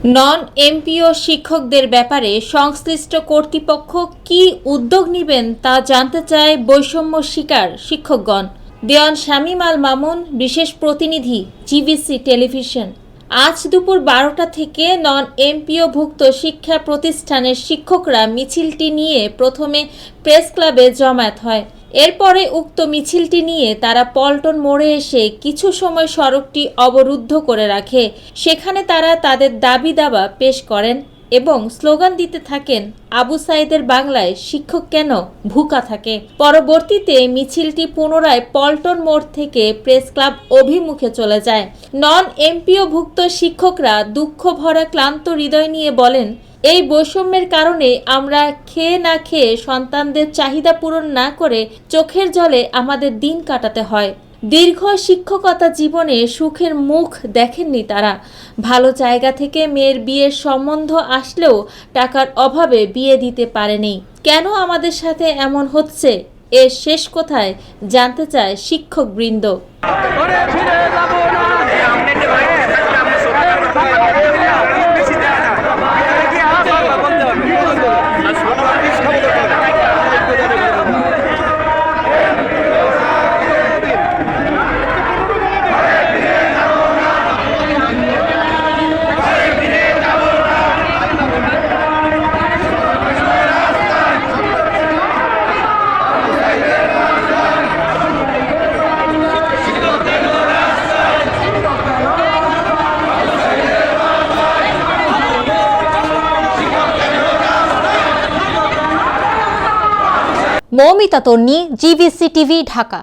Non MPO শিক্ষকদের ব্যাপারে সংশ্লিষ্ট কর্তৃপক্ষ কি উদ্যোগ নেবেন তা জানতে চায় বৈষম্য শিকার শিক্ষকগণ। দেওয়ান শামীম আল মামুন, বিশেষ প্রতিনিধি, জিবিসি টেলিভিশন। আজ দুপুর বারোটা থেকে নন এমপিওভুক্ত শিক্ষা প্রতিষ্ঠানের শিক্ষকরা মিছিলটি নিয়ে প্রথমে প্রেস ক্লাবে জমায়েত হয়। এরপরে উক্ত মিছিলটি নিয়ে তারা পল্টন মোড়ে এসে কিছু সময় সড়কটি অবরুদ্ধ করে রাখে। সেখানে তারা তাদের দাবি দাবা পেশ করেন এবং স্লোগান দিতে থাকেন, আবু সাইদের বাংলায় শিক্ষক কেন ভুকা থাকে? পরবর্তীতে মিছিলটি পুনরায় পল্টন মোড় থেকে প্রেস ক্লাব অভিমুখে চলে যায়। নন এমপিওভুক্ত শিক্ষকরা দুঃখ ভরা ক্লান্ত হৃদয় নিয়ে বলেন এই বৈষম্যের কারণে আমরা খেয়ে না খেয়ে সন্তানদের চাহিদা পূরণ না করে চোখের জলে আমাদের দিন কাটাতে হয়। দীর্ঘ শিক্ষকতা জীবনে সুখের মুখ দেখেননি তারা। ভালো জায়গা থেকে মেয়ের বিয়ের সম্বন্ধ আসলেও টাকার অভাবে বিয়ে দিতে পারেনি। কেন আমাদের সাথে এমন হচ্ছে? এর শেষ কোথায় জানতে চায় শিক্ষকবৃন্দ। Moumita Tonni GVC TV Dhaka.